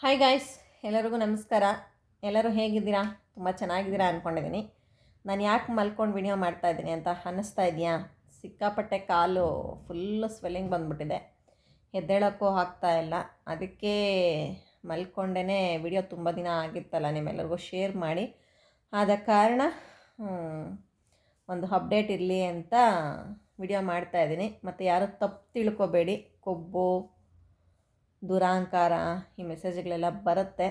Hi guys ಎಲ್ಲರಿಗೂ ನಮಸ್ಕಾರ. ಎಲ್ಲರೂ ಹೇಗಿದ್ದೀರಾ? ತುಂಬ ಚೆನ್ನಾಗಿದ್ದೀರಾ ಅಂದ್ಕೊಂಡಿದ್ದೀನಿ ನಾನು ಯಾಕೆ ಮಲ್ಕೊಂಡು ವಿಡಿಯೋ ಮಾಡ್ತಾ ಇದ್ದೀನಿ ಅಂತ ಅನ್ನಿಸ್ತಾ ಇದೆಯಾ? ಸಿಕ್ಕಾಪಟ್ಟೆ ಕಾಲು ಫುಲ್ಲು ಸ್ವೆಲ್ಲಿಂಗ್ ಬಂದ್ಬಿಟ್ಟಿದೆ. ಎದ್ದೇಳೋಕ್ಕೂ ಇಲ್ಲ. ಅದಕ್ಕೆ ಮಲ್ಕೊಂಡೇ ವಿಡಿಯೋ ತುಂಬ ದಿನ ಆಗಿತ್ತಲ್ಲ ನಿಮ್ಮೆಲ್ಲರಿಗೂ ಶೇರ್ ಮಾಡಿ. ಆದ ಕಾರಣ ಒಂದು ಅಪ್ಡೇಟ್ ಇರಲಿ ಅಂತ ವಿಡಿಯೋ ಮಾಡ್ತಾ ಇದ್ದೀನಿ. ಮತ್ತು ಯಾರೂ ತಪ್ಪು ತಿಳ್ಕೊಬೇಡಿ. ಕೊಬ್ಬು ದುರಾಂಕಾರ ಈ ಮೆಸೇಜ್ಗಳೆಲ್ಲ ಬರುತ್ತೆ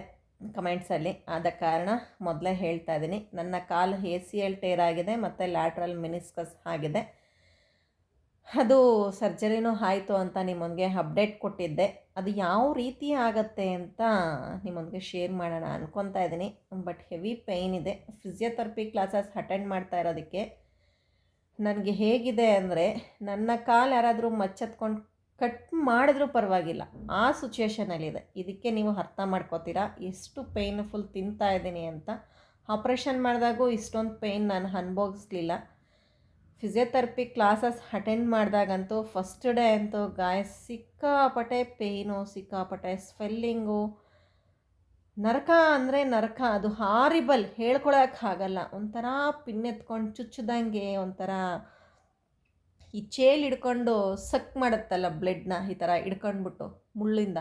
ಕಮೆಂಟ್ಸಲ್ಲಿ. ಆದ ಕಾರಣ ಮೊದಲೇ ಹೇಳ್ತಾ ಇದ್ದೀನಿ. ನನ್ನ ಕಾಲು ಎ ಸಿ ಎಲ್ ಟೇರ್ ಆಗಿದೆ, ಮತ್ತು ಲ್ಯಾಟ್ರಲ್ ಮಿನಿಸ್ಕಸ್ ಆಗಿದೆ. ಅದು ಸರ್ಜರಿನೂ ಆಯಿತು ಅಂತ ನಿಮ್ಮೊಂದಿಗೆ ಅಪ್ಡೇಟ್ ಕೊಟ್ಟಿದ್ದೆ. ಅದು ಯಾವ ರೀತಿ ಆಗತ್ತೆ ಅಂತ ನಿಮ್ಮೊಂದಿಗೆ ಶೇರ್ ಮಾಡೋಣ ಅಂದ್ಕೊತಾ ಇದ್ದೀನಿ. ಬಟ್ ಹೆವಿ ಪೈನ್ ಇದೆ. ಫಿಸಿಯೋಥೆರಪಿ ಕ್ಲಾಸಸ್ ಅಟೆಂಡ್ ಮಾಡ್ತಾ ಇರೋದಕ್ಕೆ. ನನಗೆ ಹೇಗಿದೆ ಅಂದರೆ, ನನ್ನ ಕಾಲು ಯಾರಾದರೂ ಮಚ್ಚತ್ಕೊಂಡು ಕಟ್ ಮಾಡಿದ್ರೂ ಪರವಾಗಿಲ್ಲ. ಆ ಸಿಚುವೇಷನಲ್ಲಿದೆ ಇದಕ್ಕೆ ನೀವು ಅರ್ಥ ಮಾಡ್ಕೋತೀರಾ? ಎಷ್ಟು ಪೇಯ್ನ್ಫುಲ್ ತಿಂತಾ ಇದ್ದೀನಿ ಅಂತ. ಆಪ್ರೇಷನ್ ಮಾಡಿದಾಗೂ ಇಷ್ಟೊಂದು ಪೇಯ್ನ್ ನಾನು ಅನುಭವಿಸ್ಲಿಲ್ಲ. ಫಿಸಿಯೋಥೆರಪಿ ಕ್ಲಾಸಸ್ ಅಟೆಂಡ್ ಮಾಡಿದಾಗಂತೂ ಫಸ್ಟ್ ಡೇ ಅಂತೂ ಗಾಯ ಸಿಕ್ಕಾಪಟ್ಟೆ ಪೇಯ್ನು ಸಿಕ್ಕಾಪಟ್ಟೆ ಸ್ವೆಲ್ಲಿಂಗು ನರಕ ಅಂದರೆ ನರಕ, ಅದು ಹಾರಿಬಲ್ ಹೇಳ್ಕೊಳಕ್ಕಾಗಲ್ಲ ಒಂಥರ ಪಿನ್ ಎತ್ಕೊಂಡು ಚುಚ್ಚದಂಗೆ ಒಂಥರ ಈ ಚೇಲ್ ಹಿಡ್ಕೊಂಡು ಸಕ್ ಮಾಡುತ್ತಲ್ಲ ಬ್ಲಡ್ನ ಈ ಥರ ಹಿಡ್ಕೊಂಡ್ಬಿಟ್ಟು ಮುಳ್ಳಿಂದ.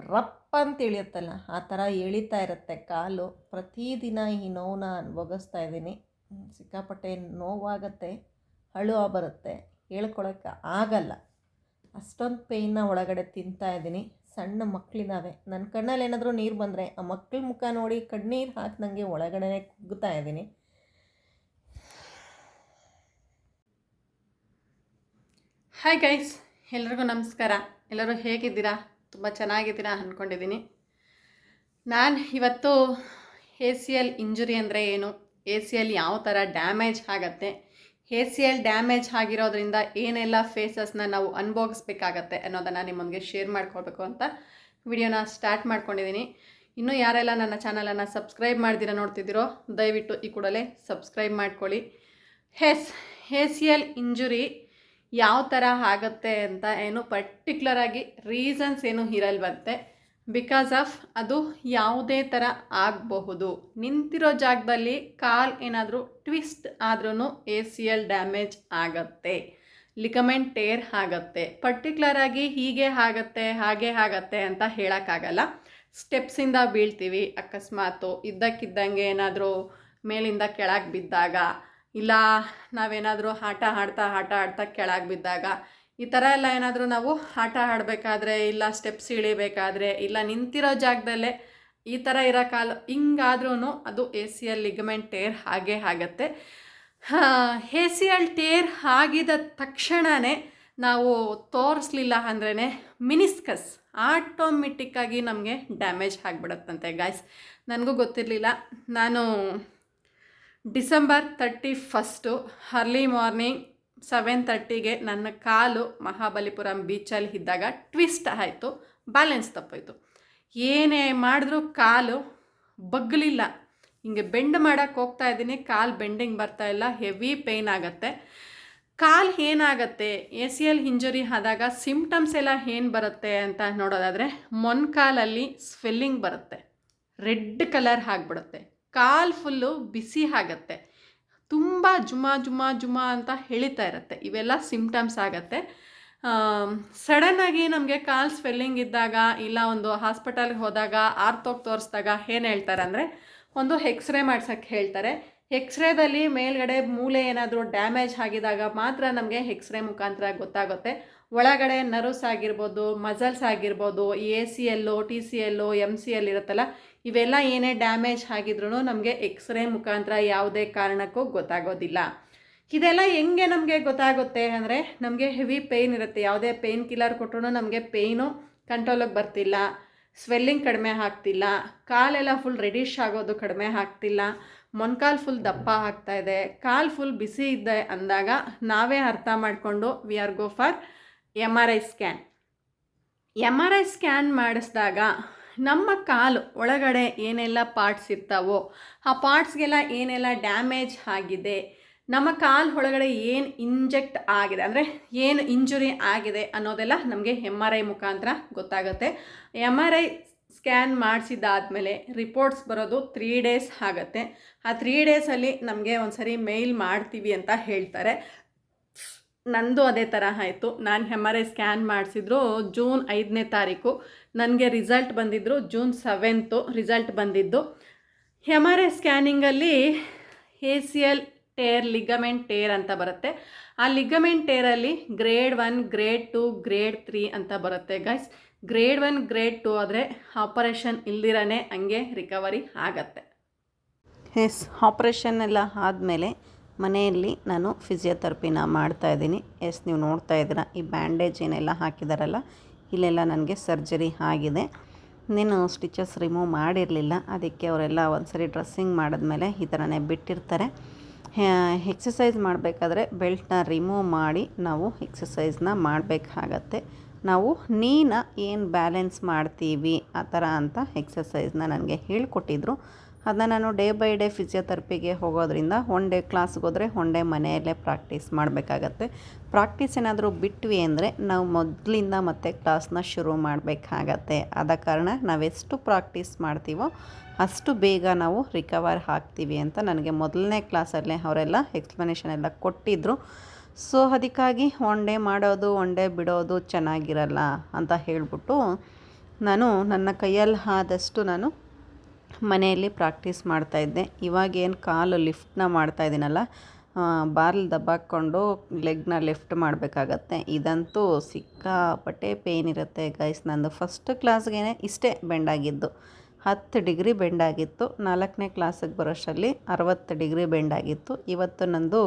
ರಪ್ಪ ಅಂತ ಇಳಿಯುತ್ತಲ್ಲ, ಆ ಥರ ಎಳಿತಾ ಇರುತ್ತೆ ಕಾಲು. ಪ್ರತಿದಿನ ಈ ನೋವನ್ನ ಅನುಭವಿಸ್ತಾ ಇದ್ದೀನಿ. ಸಿಕ್ಕಾಪಟ್ಟೆ ನೋವಾಗತ್ತೆ ಅಳು ಬರುತ್ತೆ. ಹೇಳ್ಕೊಳಕ್ಕೆ ಆಗಲ್ಲ. ಅಷ್ಟೊಂದು ಪೇಯ್ನ ಒಳಗಡೆ ತಿಂತಾ ಇದ್ದೀನಿ. ಸಣ್ಣ ಮಕ್ಕಳಿದ್ದಾವೆ ನನ್ನ ಕಣ್ಣಲ್ಲಿ ಏನಾದರೂ ನೀರು ಬಂದರೆ ಆ ಮಕ್ಕಳ ಮುಖ ನೋಡಿ ಕಣ್ಣೀರು ಹಾಕ್ದಂಗೆ ಒಳಗಡೆ ಕುಗ್ಗುತ್ತಾ ಇದ್ದೀನಿ. ಹಾಯ್ ಗೈಸ್ ಎಲ್ರಿಗೂ ನಮಸ್ಕಾರ. ಎಲ್ಲರೂ ಹೇಗಿದ್ದೀರಾ? ತುಂಬ ಚೆನ್ನಾಗಿದ್ದೀರಾ ಅಂದ್ಕೊಂಡಿದ್ದೀನಿ ನಾನು ಇವತ್ತು ಎ ಸಿ ಎಲ್ ಇಂಜುರಿ ಅಂದರೆ ಏನು? ಎ ಸಿ ಎಲ್ ಯಾವ ಥರ ಡ್ಯಾಮೇಜ್ ಆಗತ್ತೆ? ಎ ಸಿ ಎಲ್ ಡ್ಯಾಮೇಜ್ ಆಗಿರೋದ್ರಿಂದ ಏನೆಲ್ಲ ಫೇಸಸ್ನ ನಾವು ಅನುಭವಿಸ್ಬೇಕಾಗತ್ತೆ ಅನ್ನೋದನ್ನು ನಿಮ್ಮೊಂದಿಗೆ ಶೇರ್ ಮಾಡ್ಕೊಳ್ಬೇಕು ಅಂತ ವಿಡಿಯೋನ ಸ್ಟಾರ್ಟ್ ಮಾಡ್ಕೊಂಡಿದ್ದೀನಿ. ಇನ್ನೂ ಯಾರೆಲ್ಲ ನನ್ನ ಚಾನಲನ್ನು ಸಬ್ಸ್ಕ್ರೈಬ್ ಮಾಡ್ದಿರ ನೋಡ್ತಿದ್ದೀರೋ, ದಯವಿಟ್ಟು ಈ ಕೂಡಲೇ ಸಬ್ಸ್ಕ್ರೈಬ್ ಮಾಡ್ಕೊಳ್ಳಿ. ಹೆಸ್ ಎ ಸಿ ಎಲ್ ಇಂಜುರಿ ಯಾವ ಥರ ಆಗುತ್ತೆ ಅಂತ ಏನು ಪರ್ಟಿಕ್ಯುಲರಾಗಿ ರೀಸನ್ಸ್ ಏನು ಇರಲ್ವಂತೆ ಬಿಕಾಸ್ ಆಫ್ ಅದು ಯಾವುದೇ ಥರ ಆಗಬಹುದು. ನಿಂತಿರೋ ಜಾಗದಲ್ಲಿ ಕಾಲ್ ಏನಾದರೂ ಟ್ವಿಸ್ಟ್ ಆದ್ರೂ ಎ ಸಿ ಎಲ್ ಡ್ಯಾಮೇಜ್ ಆಗತ್ತೆ. ಲಿಕಮೆಂಟ್ ಟೇರ್ ಆಗತ್ತೆ. ಪರ್ಟಿಕ್ಯುಲರಾಗಿ ಹೀಗೆ ಆಗತ್ತೆ, ಹಾಗೆ ಆಗತ್ತೆ ಅಂತ ಹೇಳೋಕ್ಕಾಗಲ್ಲ. ಸ್ಟೆಪ್ಸಿಂದ ಬೀಳ್ತೀವಿ ಅಕಸ್ಮಾತು. ಇದ್ದಕ್ಕಿದ್ದಂಗೆ ಏನಾದರೂ ಮೇಲಿಂದ ಕೆಳಗೆ ಬಿದ್ದಾಗ ಇಲ್ಲ, ನಾವೇನಾದರೂ ಆಟ ಆಡ್ತಾ ಆಟ ಆಡ್ತಾ ಕೆಳಗೆ ಬಿದ್ದಾಗ, ಈ ಥರ ಎಲ್ಲ ಏನಾದರೂ ನಾವು ಆಟ ಆಡಬೇಕಾದ್ರೆ, ಇಲ್ಲ ಸ್ಟೆಪ್ಸ್ ಇಳಿಬೇಕಾದ್ರೆ, ಇಲ್ಲ ನಿಂತಿರೋ ಜಾಗದಲ್ಲೇ ಈ ಥರ ಇರೋ ಕಾಲ ಹಿಂಗಾದ್ರೂ ಅದು A C L ligament tear ಹಾಗೇ ಆಗತ್ತೆ. ಎ ಸಿ ಎಲ್ ಟೇರ್ ಆಗಿದ ತಕ್ಷಣವೇ ನಾವು ತೋರಿಸ್ಲಿಲ್ಲ ಅಂದ್ರೇ ಮಿನಿಸ್ಕಸ್ ಆಟೋಮೆಟಿಕ್ಕಾಗಿ ನಮಗೆ ಡ್ಯಾಮೇಜ್ ಆಗಿಬಿಡತ್ತಂತೆ ಗಾಯ್ಸ್ ನನಗೂ ಗೊತ್ತಿರಲಿಲ್ಲ. ನಾನು December thirty first early morning seven ತರ್ಟಿಗೆ ನನ್ನ ಕಾಲು ಮಹಾಬಲಿಪುರಂ ಬೀಚಲ್ಲಿ ಇದ್ದಾಗ ಟ್ವಿಸ್ಟ್ ಆಯಿತು, ಬ್ಯಾಲೆನ್ಸ್ ತಪ್ಪೋಯ್ತು. ಏನೇ ಮಾಡಿದ್ರೂ ಕಾಲು ಬಗ್ಗಲಿಲ್ಲ ಹಿಂಗೆ ಬೆಂಡ್ ಮಾಡೋಕ್ಕೆ ಹೋಗ್ತಾ ಇದ್ದೀನಿ, ಕಾಲು ಬೆಂಡಿಂಗ್ ಬರ್ತಾ ಇಲ್ಲ, ಹೆವಿ ಪೇಯ್ನ್ ಆಗುತ್ತೆ. ಕಾಲು ಏನಾಗತ್ತೆ ಎ ಸಿ ಎಲ್ ಇಂಜುರಿ ಆದಾಗ ಸಿಂಪ್ಟಮ್ಸ್ ಎಲ್ಲ ಏನು ಬರುತ್ತೆ ಅಂತ ನೋಡೋದಾದರೆ, ಮೊನ್ಕಾಲಲ್ಲಿ ಸ್ವೆಲ್ಲಿಂಗ್ ಬರುತ್ತೆ. ರೆಡ್ ಕಲರ್ ಆಗಿಬಿಡುತ್ತೆ. ಕಾಲು ಫುಲ್ಲು ಬಿಸಿ ಆಗತ್ತೆ. ತುಂಬ ಜುಮಾ ಜುಮಾ ಜುಮಾ ಅಂತ ಹೇಳಿತಾ ಇರುತ್ತೆ. ಇವೆಲ್ಲ ಸಿಮ್ಟಮ್ಸ್ ಆಗತ್ತೆ. ಸಡನ್ನಾಗಿ ನಮಗೆ ಕಾಲು ಸ್ವೆಲ್ಲಿಂಗ್ ಇದ್ದಾಗ ಇಲ್ಲ ಒಂದು ಹಾಸ್ಪಿಟಲ್ಗೆ ಹೋದಾಗ ಆರ್ತೋಗಿ ತೋರಿಸಿದಾಗ ಏನು ಹೇಳ್ತಾರೆ ಅಂದರೆ ಒಂದು ಎಕ್ಸ್ರೇ ಮಾಡ್ಸೋಕ್ಕೆ ಹೇಳ್ತಾರೆ. ಎಕ್ಸ್ರೇದಲ್ಲಿ ಮೇಲ್ಗಡೆ ಮೂಳೆ ಏನಾದರೂ ಡ್ಯಾಮೇಜ್ ಆಗಿದಾಗ ಮಾತ್ರ ನಮಗೆ ಎಕ್ಸ್ರೇ ಮುಖಾಂತರ ಗೊತ್ತಾಗುತ್ತೆ. ಒಳಗಡೆ ನರ್ವ್ಸ್ ಆಗಿರ್ಬೋದು, ಮಸಲ್ಸ್ ಆಗಿರ್ಬೋದು, A C L, T C L M C L ಇರುತ್ತಲ್ಲ ಇವೆಲ್ಲ ಏನೇ ಡ್ಯಾಮೇಜ್ ಆಗಿದ್ರೂ ನಮಗೆ ಎಕ್ಸ್ರೇ ಮುಖಾಂತರ ಯಾವುದೇ ಕಾರಣಕ್ಕೂ ಗೊತ್ತಾಗೋದಿಲ್ಲ. ಇದೆಲ್ಲ ಹೆಂಗೆ ನಮಗೆ ಗೊತ್ತಾಗುತ್ತೆ ಅಂದರೆ ನಮಗೆ ಹೆವಿ ಪೇಯ್ನ್ ಇರುತ್ತೆ. ಯಾವುದೇ ಪೇಯ್ನ್ ಕಿಲ್ಲರ್ ಕೊಟ್ಟರು ನಮಗೆ ಪೇಯ್ನು ಕಂಟ್ರೋಲಿಗೆ ಬರ್ತಿಲ್ಲ. ಸ್ವೆಲ್ಲಿಂಗ್ ಕಡಿಮೆ ಆಗ್ತಿಲ್ಲ. ಕಾಲೆಲ್ಲ ಫುಲ್ ರೆಡಿಶ್ ಆಗೋದು ಕಡಿಮೆ ಆಗ್ತಿಲ್ಲ. ಮೊಣಕಾಲು ಫುಲ್ ದಪ್ಪ ಆಗ್ತಾ ಇದೆ. ಕಾಲು ಫುಲ್ ಬಿಸಿ ಇದೆ ಅಂದಾಗ ನಾವೇ ಅರ್ಥ ಮಾಡಿಕೊಂಡು we are go for M R I scan M R I scan ಮಾಡಿಸಿದಾಗ ನಮ್ಮ ಕಾಲು ಒಳಗಡೆ ಏನೆಲ್ಲ ಪಾರ್ಟ್ಸ್ ಇರ್ತಾವೋ, ಆ ಪಾರ್ಟ್ಸ್ಗೆಲ್ಲ ಏನೆಲ್ಲ ಡ್ಯಾಮೇಜ್ ಆಗಿದೆ, ನಮ್ಮ ಕಾಲು ಒಳಗಡೆ ಏನು ಇಂಜೆಕ್ಟ್ ಆಗಿದೆ, ಅಂದರೆ ಏನು ಇಂಜುರಿ ಆಗಿದೆ ಅನ್ನೋದೆಲ್ಲ ನಮಗೆ ಎಂ ಆರ್ ಐ ಮುಖಾಂತರ ಗೊತ್ತಾಗುತ್ತೆ. ಎಂ ಆರ್ ಐ ಸ್ಕ್ಯಾನ್ ಮಾಡಿಸಿದ್ದಾದಮೇಲೆ ರಿಪೋರ್ಟ್ಸ್ ಬರೋದು ತ್ರೀ ಡೇಸ್ ಆಗುತ್ತೆ. ಆ ತ್ರೀ ಡೇಸಲ್ಲಿ ನಮಗೆ ಒಂದು ಸರಿ ಮೇಲ್ ಮಾಡ್ತೀವಿ ಅಂತ ಹೇಳ್ತಾರೆ. ನಂದು ಅದೇ ಥರ ಆಯಿತು. ನಾನು ಹೆಮ್ ಆರ್ ಐ ಸ್ಕ್ಯಾನ್ ಮಾಡಿಸಿದ್ರು ಜೂನ್ ಐದನೇ ತಾರೀಕು. ನನಗೆ ರಿಸಲ್ಟ್ ಬಂದಿದ್ದರು ಜೂನ್ ಸೆವೆಂತು ರಿಸಲ್ಟ್ ಬಂದಿದ್ದು. M R I ಸ್ಕ್ಯಾನಿಂಗಲ್ಲಿ A C L tear ligament tear ಅಂತ ಬರುತ್ತೆ. ಆ ligament ಟೇರಲ್ಲಿ grade one grade two grade three ಅಂತ ಬರುತ್ತೆ guys grade one grade two ಆದರೆ ಆಪರೇಷನ್ ಇಲ್ದಿರನೇ ಹಂಗೆ ರಿಕವರಿ ಆಗತ್ತೆ. ಎಸ್ ಆಪ್ರೇಷನ್ ಎಲ್ಲ ಆದಮೇಲೆ ಮನೆಯಲ್ಲಿ ನಾನು ಫಿಸಿಯೋಥೆರಪಿನ ಮಾಡ್ತಾಯಿದ್ದೀನಿ ಎಸ್, ನೀವು ನೋಡ್ತಾ ಇದ್ದೀರಾ, ಈ ಬ್ಯಾಂಡೇಜ್ ಏನೆಲ್ಲ ಹಾಕಿದಾರಲ್ಲ, ಇಲ್ಲೆಲ್ಲ ನನಗೆ ಸರ್ಜರಿ ಆಗಿದೆ. ನೀನು ಸ್ಟಿಚಸ್ ರಿಮೂವ್ ಮಾಡಿರಲಿಲ್ಲ, ಅದಕ್ಕೆ ಅವರೆಲ್ಲ ಒಂದ್ಸರಿ ಡ್ರೆಸ್ಸಿಂಗ್ ಮಾಡಿದ್ಮೇಲೆ ಈ ಥರನೇ ಬಿಟ್ಟಿರ್ತಾರೆ. ಎಕ್ಸಸೈಸ್ ಮಾಡಬೇಕಾದ್ರೆ ಬೆಲ್ಟ್ನ ರಿಮೂವ್ ಮಾಡಿ ನಾವು ಎಕ್ಸಸೈಸ್ನ ಮಾಡಬೇಕಾಗತ್ತೆ. ನಾವು ನೀನ ಏನು ಬ್ಯಾಲೆನ್ಸ್ ಮಾಡ್ತೀವಿ, ಆ ಥರ ಅಂತ ಎಕ್ಸಸೈಸ್ನ ನನಗೆ ಹೇಳ್ಕೊಟ್ಟಿದ್ರು. ಅದನ್ನ ನಾನು ಡೇ ಬೈ ಡೇ ಫಿಸಿಯೋಥೆರಪಿಗೆ ಹೋಗೋದ್ರಿಂದ ಒನ್ ಡೇ ಕ್ಲಾಸ್ಗೆ ಹೋದರೆ ಒನ್ ಡೇ ಮನೆಯಲ್ಲೇ ಪ್ರಾಕ್ಟೀಸ್ ಮಾಡಬೇಕಾಗತ್ತೆ. ಪ್ರಾಕ್ಟೀಸ್ ಏನಾದರೂ ಬಿಟ್ವಿ ಅಂದರೆ ನಾವು ಮೊದಲಿಂದ ಮತ್ತೆ ಕ್ಲಾಸ್ನ ಶುರು ಮಾಡಬೇಕಾಗತ್ತೆ. ಆದ ಕಾರಣ ನಾವೆಷ್ಟು ಪ್ರಾಕ್ಟೀಸ್ ಮಾಡ್ತೀವೋ ಅಷ್ಟು ಬೇಗ ನಾವು ರಿಕವರ್ ಆಗ್ತೀವಿ ಅಂತ ನನಗೆ ಮೊದಲನೇ ಕ್ಲಾಸಲ್ಲೇ ಅವರೆಲ್ಲ ಎಕ್ಸ್ಪ್ಲನೇಷನ್ ಎಲ್ಲ ಕೊಟ್ಟಿದ್ದರು ಸೊ, ಅದಕ್ಕಾಗಿ ಒನ್ ಡೇ ಮಾಡೋದು, ಒನ್ ಡೇ ಬಿಡೋದು ಚೆನ್ನಾಗಿರಲ್ಲ ಅಂತ ಹೇಳಿಬಿಟ್ಟು ನಾನು ನನ್ನ ಕೈಯಲ್ಲಿ ಆದಷ್ಟು ನಾನು ಮನೆಯಲ್ಲಿ ಪ್ರಾಕ್ಟೀಸ್ ಮಾಡ್ತಾಯಿದ್ದೆ ಇವಾಗೇನು ಕಾಲು ಲಿಫ್ಟ್ನ ಮಾಡ್ತಾಯಿದ್ದೀನಲ್ಲ ಬಾರ್ಲ್ ದಬ್ಬಾಕ್ಕೊಂಡು ಲೆಗ್ನ ಲಿಫ್ಟ್ ಮಾಡಬೇಕಾಗತ್ತೆ. ಇದಂತೂ ಸಿಕ್ಕಾಪಟ್ಟೆ ಪೇನ್ ಇರುತ್ತೆ ಗೈಸ್. ನಂದು ಫಸ್ಟ್ ಕ್ಲಾಸ್ಗೆ ಇಷ್ಟೇ ಬೆಂಡಾಗಿದ್ದು. ಹತ್ತು ಡಿಗ್ರಿ ಬೆಂಡಾಗಿತ್ತು. ನಾಲ್ಕನೇ ಕ್ಲಾಸಿಗೆ ಬರೋಷ್ಟರಲ್ಲಿ ಅರವತ್ತು ಡಿಗ್ರಿ ಬೆಂಡಾಗಿತ್ತು. ಇವತ್ತು ನಂದು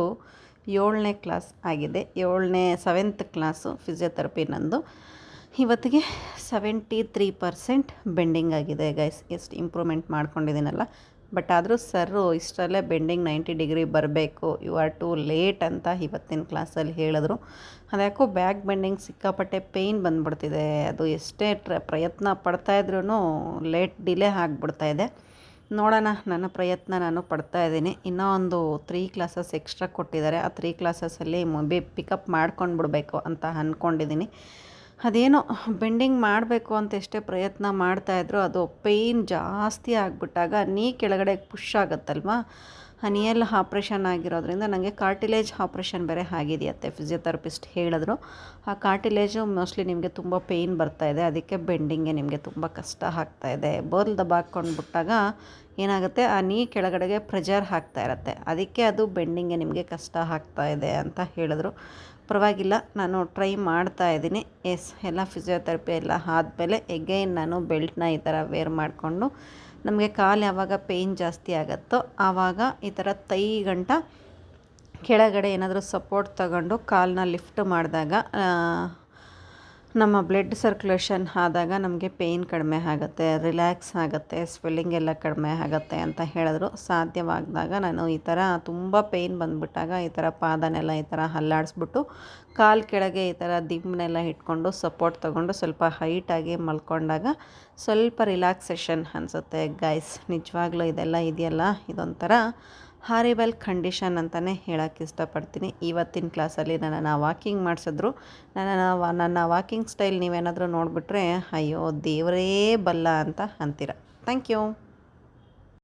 ಏಳನೇ ಕ್ಲಾಸ್ ಆಗಿದೆ. ಏಳನೇ, ಸೆವೆಂತ್ ಕ್ಲಾಸು, ಫಿಸಿಯೋಥೆರಪಿ ನಂದು. ಇವತ್ತಿಗೆ ಸೆವೆಂಟಿ ತ್ರೀ ಪರ್ಸೆಂಟ್ ಬೆಂಡಿಂಗ್ ಆಗಿದೆ ಗೈಸ್ ಎಷ್ಟು ಇಂಪ್ರೂವ್ಮೆಂಟ್ ಮಾಡ್ಕೊಂಡಿದ್ದೀನಲ್ಲ. ಬಟ್ ಆದರೂ ಸರ್ರು ಇಷ್ಟರಲ್ಲೇ ಬೆಂಡಿಂಗ್ ನೈಂಟಿ ಡಿಗ್ರಿ ಬರಬೇಕು. ಯು ಆರ್ ಟು ಲೇಟ್ ಅಂತ ಇವತ್ತಿನ ಕ್ಲಾಸಲ್ಲಿ ಹೇಳಿದ್ರು. ಅದ್ಯಾಕೋ ಬ್ಯಾಕ್ ಬೆಂಡಿಂಗ್ ಸಿಕ್ಕಾಪಟ್ಟೆ ಪೇಯ್ನ್ ಬಂದ್ಬಿಡ್ತಿದೆ. ಅದು ಎಷ್ಟೇ ಟ್ರ ಪ್ರಯತ್ನ ಪಡ್ತಾಯಿದ್ರೂ ಲೇಟ್ ಡಿಲೇ ಆಗ್ಬಿಡ್ತಾ ಇದೆ. ನೋಡೋಣ, ನನ್ನ ಪ್ರಯತ್ನ ನಾನು ಪಡ್ತಾ ಇದ್ದೀನಿ. ಇನ್ನೂ ಒಂದು ತ್ರೀ ಕ್ಲಾಸಸ್ ಎಕ್ಸ್ಟ್ರಾ ಕೊಟ್ಟಿದ್ದಾರೆ. ಆ ತ್ರೀ ಕ್ಲಾಸಸಲ್ಲಿ ಬಿ ಪಿಕಪ್ ಮಾಡ್ಕೊಂಡು ಬಿಡಬೇಕು ಅಂತ ಅಂದ್ಕೊಂಡಿದ್ದೀನಿ ಅದೇನೋ ಬೆಂಡಿಂಗ್ ಮಾಡಬೇಕು ಅಂತ ಎಷ್ಟೇ ಪ್ರಯತ್ನ ಮಾಡ್ತಾಯಿದ್ರು ಅದು ಪೇಯ್ನ್ ಜಾಸ್ತಿ ಆಗಿಬಿಟ್ಟಾಗ ನೀ ಕೆಳಗಡೆ ಪುಷ್ ಆಗುತ್ತಲ್ವಾ? ಹನಿಯಲ್ ಆಪ್ರೇಷನ್ ಆಗಿರೋದ್ರಿಂದ ನನಗೆ ಕಾರ್ಟಿಲೇಜ್ ಆಪ್ರೇಷನ್ ಬೇರೆ ಆಗಿದೆಯತ್ತೆ, ಫಿಸಿಯೋಥೆರಪಿಸ್ಟ್ ಹೇಳಿದ್ರು. ಆ ಕಾರ್ಟಿಲೇಜು ಮೋಸ್ಟ್ಲಿ ನಿಮಗೆ ತುಂಬ ಪೇಯ್ನ್ ಬರ್ತಾಯಿದೆ ಅದಕ್ಕೆ ಬೆಂಡಿಂಗೆ ನಿಮಗೆ ತುಂಬ ಕಷ್ಟ ಆಗ್ತಾಯಿದೆ ಬೋಲ್ ದಬ್ಬಾಕೊಂಡು ಬಿಟ್ಟಾಗ ಏನಾಗುತ್ತೆ? ಆ ನೀ ಕೆಳಗಡೆಗೆ ಪ್ರೆಜರ್ ಹಾಕ್ತಾ ಇರತ್ತೆ, ಅದಕ್ಕೆ ಅದು ಬೆಂಡಿಂಗೆ ನಿಮಗೆ ಕಷ್ಟ ಆಗ್ತಾ ಇದೆ ಅಂತ ಹೇಳಿದ್ರು. ಪರವಾಗಿಲ್ಲ, ನಾನು ಟ್ರೈ ಮಾಡ್ತಾ ಇದ್ದೀನಿ. ಎಸ್, ಎಲ್ಲ ಫಿಸಿಯೋಥೆರಪಿ ಎಲ್ಲ ಆದಮೇಲೆ ಎಗೈನ್ ನಾನು ಬೆಲ್ಟ್ನ ಈ ಥರ ವೇರ್ ಮಾಡಿಕೊಂಡು, ನಮಗೆ ಕಾಲು ಯಾವಾಗ ಪೇಯ್ನ್ ಜಾಸ್ತಿ ಆಗುತ್ತೋ ಆವಾಗ ಈ ಥರ ತೈ ಗಂಟ ಕೆಳಗಡೆ ಏನಾದರೂ ಸಪೋರ್ಟ್ ತಗೊಂಡು ಕಾಲನ್ನ ಲಿಫ್ಟ್ ಮಾಡಿದಾಗ ನಮ್ಮ ಬ್ಲಡ್ ಸರ್ಕ್ಯುಲೇಷನ್ ಆದಾಗ ನಮಗೆ ಪೇಯ್ನ್ ಕಡಿಮೆ ಆಗುತ್ತೆ ರಿಲ್ಯಾಕ್ಸ್ ಆಗುತ್ತೆ ಸ್ವೆಲ್ಲಿಂಗ್ ಎಲ್ಲ ಕಡಿಮೆ ಆಗುತ್ತೆ ಅಂತ ಹೇಳಿದ್ರು. ಸಾಧ್ಯವಾಗದಾಗ ನಾನು ಈ ಥರ ತುಂಬ ಪೇಯ್ನ್ ಬಂದುಬಿಟ್ಟಾಗ ಈ ಥರ ಪಾದನೆಲ್ಲ ಈ ಥರ ಅಲ್ಲಾಡಿಸ್ಬಿಟ್ಟು ಕಾಲು ಕೆಳಗೆ ಈ ಥರ ದಿಮ್ಮನೆಲ್ಲ ಇಟ್ಕೊಂಡು ಸಪೋರ್ಟ್ ತೊಗೊಂಡು ಸ್ವಲ್ಪ ಹೈಟಾಗಿ ಮಲ್ಕೊಂಡಾಗ ಸ್ವಲ್ಪ ರಿಲ್ಯಾಕ್ಸೇಷನ್ ಅನಿಸುತ್ತೆ. ಗೈಸ್ ನಿಜವಾಗ್ಲೂ ಇದೆಲ್ಲ ಇದೆಯಲ್ಲ? ಇದೊಂಥರ ಹಾರಿಬಲ್ ಕಂಡೀಷನ್ ಅಂತಲೇ ಹೇಳೋಕ್ಕೆ ಇಷ್ಟಪಡ್ತೀನಿ. ಇವತ್ತಿನ ಕ್ಲಾಸಲ್ಲಿ ನನ್ನನ್ನು ವಾಕಿಂಗ್ ಮಾಡಿಸಿದ್ರು. ನನ್ನ ನನ್ನ ವಾಕಿಂಗ್ ಸ್ಟೈಲ್ ನೀವೇನಾದರೂ ನೋಡಿಬಿಟ್ರೆ, ಅಯ್ಯೋ ದೇವರೇ ಬಲ್ಲ ಅಂತ ಅಂತೀರ. Thank you.